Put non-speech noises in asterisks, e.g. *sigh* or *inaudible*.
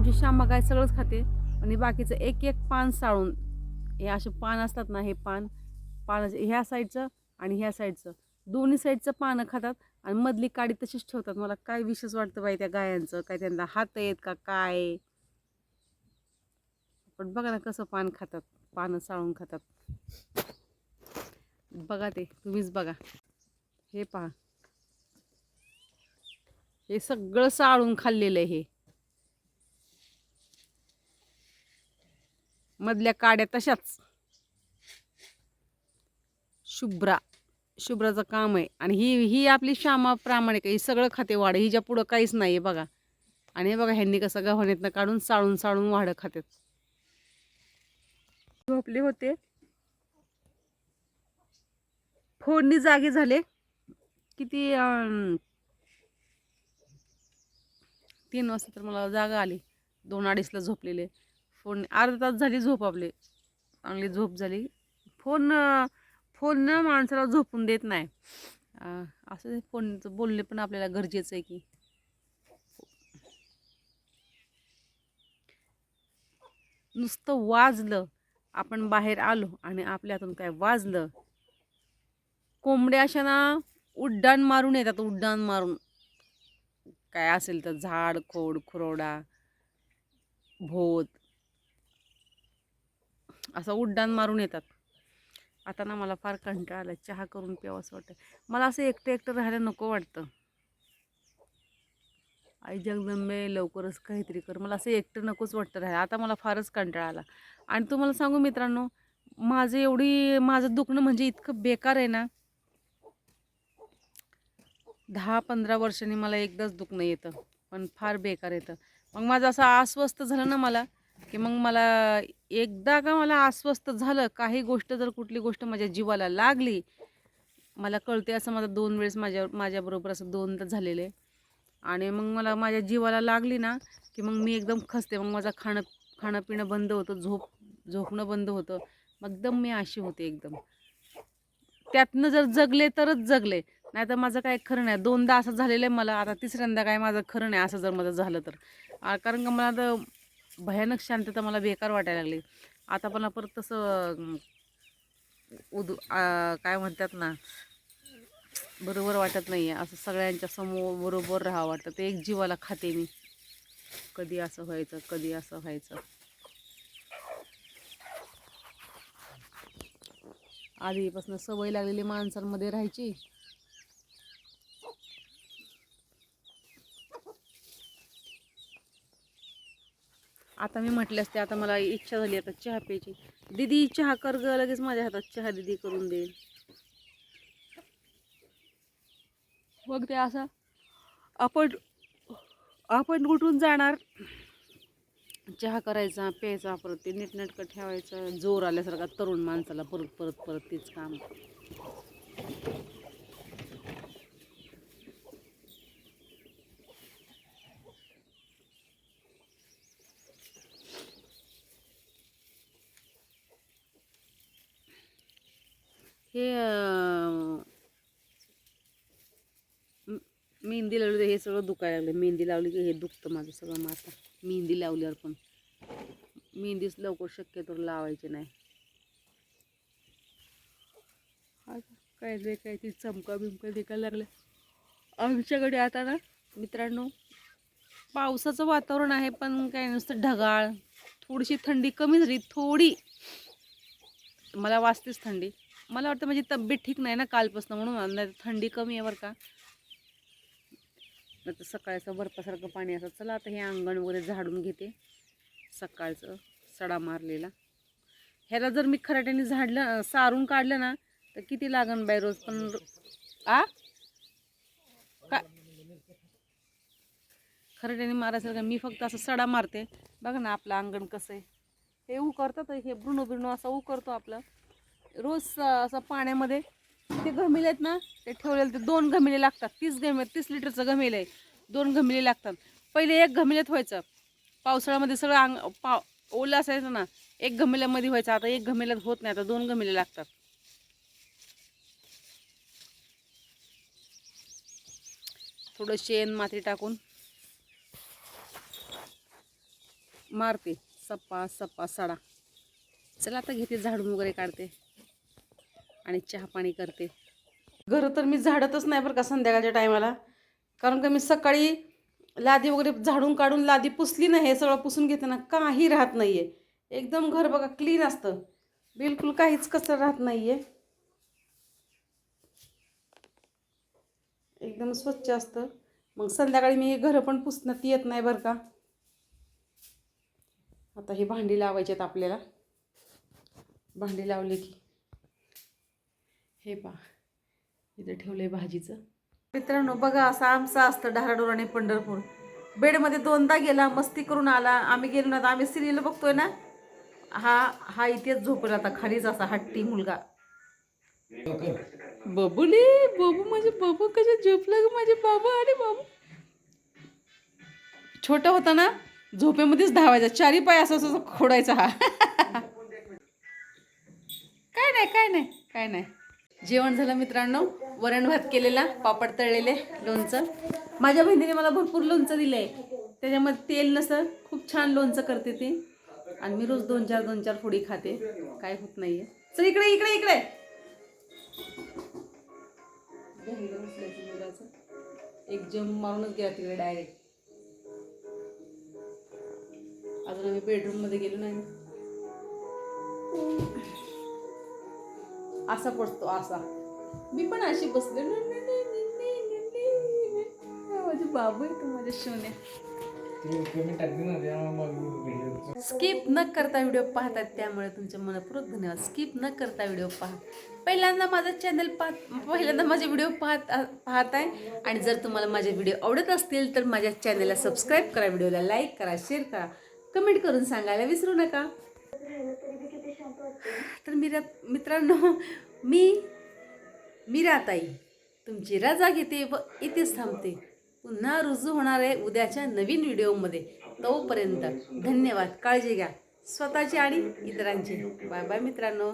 आमची श्यामा काय सगळंच खाते आणि बाकीचं एक एक पान साळून हे असे पान असतात ना हे पान पान ह्या साईडचं आणि ह्या साईडचं. दोन्ही साईडचं पानं खातात आणि मधली काडी तशीच ठेवतात. मला काय विशेष वाटतं बाई त्या गायांचं? काय त्यांना हात आहेत का काय पण बघा ना कसं पान खातात पानं साळून खातात. बघा ते तुम्हीच बघा. हे पहा. हे सगळं साळून खाल्लेलं आहे हे. मधल्या काड्या तशाच. शुभ्रा. शुभ्राचं काम आहे. आणि ही ही आपली श्यामा प्रामाणिक आहे. ही सगळं खाते वाढ. हिच्या पुढं काहीच नाही आहे बघा. आणि हे बघा ह्यांनी कसं गव्हाणीतनं काढून साळून साळून वाढं खातात झोपले होते. फोडणी जागे झाले. किती तीन वाजता तर मला जागा आली. दोन अडीचला झोपलेले. फोन अर्धा तास झाली झोप आपली चांगली झोप झाली. फोन फोन न माणसाला झोपून देत नाही. असं फोनचं बोलणे पण आपल्याला गरजेचं आहे की. नुसतं वाजलं आपण बाहेर आलो आणि आपल्या हातून काय वाजलं? कोंबड्या अशा ना उड्डाण मारून येतात उड्डाण मारून. काय असेल तर झाड खोड खुरोडा भोत. असं उड्डाण मारून येतात. आता ना मला फार कंटाळा आला चहा करून प्यावं असं वाटतं मला असं एकटं एकटं राहायला नको वाटतं. आई जगदंबे लवकरच काहीतरी कर. मला असं एकटं नकोच वाटतं राहायला. आता मला फारच कंटाळा आला. आणि तुम्हाला सांगू मित्रांनो माझं एवढी माझं दुखणं म्हणजे इतकं बेकार आहे ना. दहा पंधरा वर्षांनी मला एकदाच दुखणं येतं. पण फार बेकार येतं. मग माझं असं अस्वस्थ झालं ना मला की मग मला एकदा का मला अस्वस्थ झालं काही गोष्ट जर कुठली गोष्ट माझ्या जीवाला लागली मला कळते असं माझं दोन वेळेस माझ्या माझ्याबरोबर असं दोनदा झालेलं आहे. आणि मग मला माझ्या जीवाला लागली ना की मग मी एकदम खसते मग माझं खाणं खाणं पिणं बंद होतं झोप झोपणं बंद होतं. मग एकदम मी अशी होते एकदम. त्यातनं जर जगले तरच जगले नाही तर माझं काय खरं नाही. दोनदा असं झालेलं आहे मला आता तिसऱ्यांदा काय माझं खरं नाही असं जर माझं झालं तर. कारण का मला तर भयानक शांतता मला बेकार वाटायला लागली. आता मला परत तसं उद काय म्हणतात ना बरोबर वाटत नाही आहे असं सगळ्यांच्या समोर बरोबर राहावं वाटतं. ते एक जीवाला खाते मी. कधी असं व्हायचं कधी असं व्हायचं. आधीपासून सवय लागलेली माणसांमध्ये राहायची. आता मी म्हटले असते आता मला इच्छा झाली आता चहा प्यायची. दीदी चहा कर ग लगेच माझ्या हातात चहा दीदी करून देईल. मग ते असं आपण आपण उठून जाणार? चहा करायचा प्यायचा परत ते नीटनेटकं ठेवायचं जोर आल्यासारखा तरुण माणसाला परत परत परत तेच काम. हे मेहंदी लावली तर हे सगळं दुखायला लागलं मेहंदी लावली की हे दुखतं माझं सगळं माता मेहंदी लावल्यावर पण. मेहंदीच लवकर शक्यतो लावायची नाही. काय नाही काय ती चमका बिमका दिकायला लागल्या. आमच्याकडे आता ना मित्रांनो पावसाचं वातावरण आहे पण काय नुसतं ढगाळ. थोडीशी थंडी कमी झाली थोडी. मला वाजतेच थंडी. मला वाटतं माझी तब्येत ठीक नाही ना कालपासून म्हणून नाही तर थंडी कमी आहे बरं का. नाही तर सकाळचं बर्फासारखं पाणी असं चला आता हे अंगण वगैरे झाडून घेते. सकाळचं सडा मारलेला. ह्याला जर मी खराट्याने झाडलं सारून काढलं ना तर किती लागन बाय रोज? पण आ? का? खराट्याने मारायचं का? मी फक्त असं सडा मारते. बघा ना आपलं अंगण कसं आहे. हे उकरतात हे ब्रुणो बिरणो असं उकरतो आपलं. रोज असं पाण्यामध्ये ते गमिले आहेत ना ते ठेवलेले ते दोन घमिले लागतात. तीस घमिले तीस लिटरचं घमिले आहे. दोन गमिले लागतात. पहिले एक गमिल्यात व्हायचं. पावसाळ्यामध्ये सगळं अंग पाव ओलं असायचं ना एक गमिल्यामध्ये व्हायचं. आता एक घमेल्यात होत नाही आता दोन गमिले लागतात. थोडं शेण माती टाकून मारते. सप्पा सप्पा सडा. चला आता घेते झाडून वगैरे काढते. आणि चहा पाणी करते. घरं तर मी झाडतच नाही बरं का संध्याकाळच्या टायमाला. कारण का मी सकाळी लादी वगैरे झाडून काढून लादी पुसली नाही हे सगळं पुसून घेते ना काही राहत नाही आहे एकदम घर बघा क्लीन असतं. बिलकुल काहीच कसं राहत नाही आहे एकदम स्वच्छ असतं. मग संध्याकाळी मी हे घरं पण पुसण्यात येत नाही बरं का. आता ही भांडी लावायची आहेत आपल्याला. भांडी लावली की. हे पा इथं ठेवलंय भाजीचं. मित्रांनो बघा असं आमचं असतं डहाडोर आणि पंढरपूर. बेडमध्ये दोनदा गेला मस्ती करून आला. आम्ही गेलो ना आता आम्ही सिरियल बघतोय ना? हा हा इथेच झोपला आता. खालीच असा हट्टी मुलगा. बबुले बाबू माझे बाबू कशा झोपलं ग माझे बाबा अरे बाबू? छोटा होता ना झोपेमध्येच धावायचा. चारी पाय असं असं खोडायचा हा. *laughs* काय नाही काय नाही काय नाही. जेवण झालं मित्रांनो. वरण भात केलेला पापड तळलेले लोणचं. माझ्या बहिणीने मला भरपूर लोणचं दिलं आहे त्याच्यामध्ये तेल नसतं. खूप छान लोणचं करते ते. आणि मी रोज दोन चार दोन चार फोडी खाते. काय होत नाहीये. चल इकडे इकडे इकडे. एक जम मारूनच गेला तिकडे डायरेक्ट अजून आम्ही बेडरूममध्ये गेलो नाही. असा पडतो असा. मी पण अशी बसले माझे बाबू आहे तू माझ्या सोन्या स्किप न करता व्हिडिओ पाहतात त्यामुळे तुमचे मनपूर्वक धन्यवाद. स्किप न करता व्हिडिओ पहा. पहिल्यांदा माझं चॅनल पाहत पहिल्यांदा माझे व्हिडिओ पाहत पाहत आहे आणि जर तुम्हाला माझे व्हिडिओ आवडत असतील तर माझ्या चॅनलला सबस्क्राईब करा व्हिडिओला लाईक करा शेअर करा. कमेंट करून सांगायला विसरू नका. तर मीरा मित्रांनो मी मीराताई तुमची रजा घेते व इथेच थांबते. पुन्हा रुजू होणार आहे उद्याच्या नवीन व्हिडिओमध्ये. तोपर्यंत धन्यवाद. काळजी घ्या. स्वतःची आणि इतरांची. बाय बाय मित्रांनो.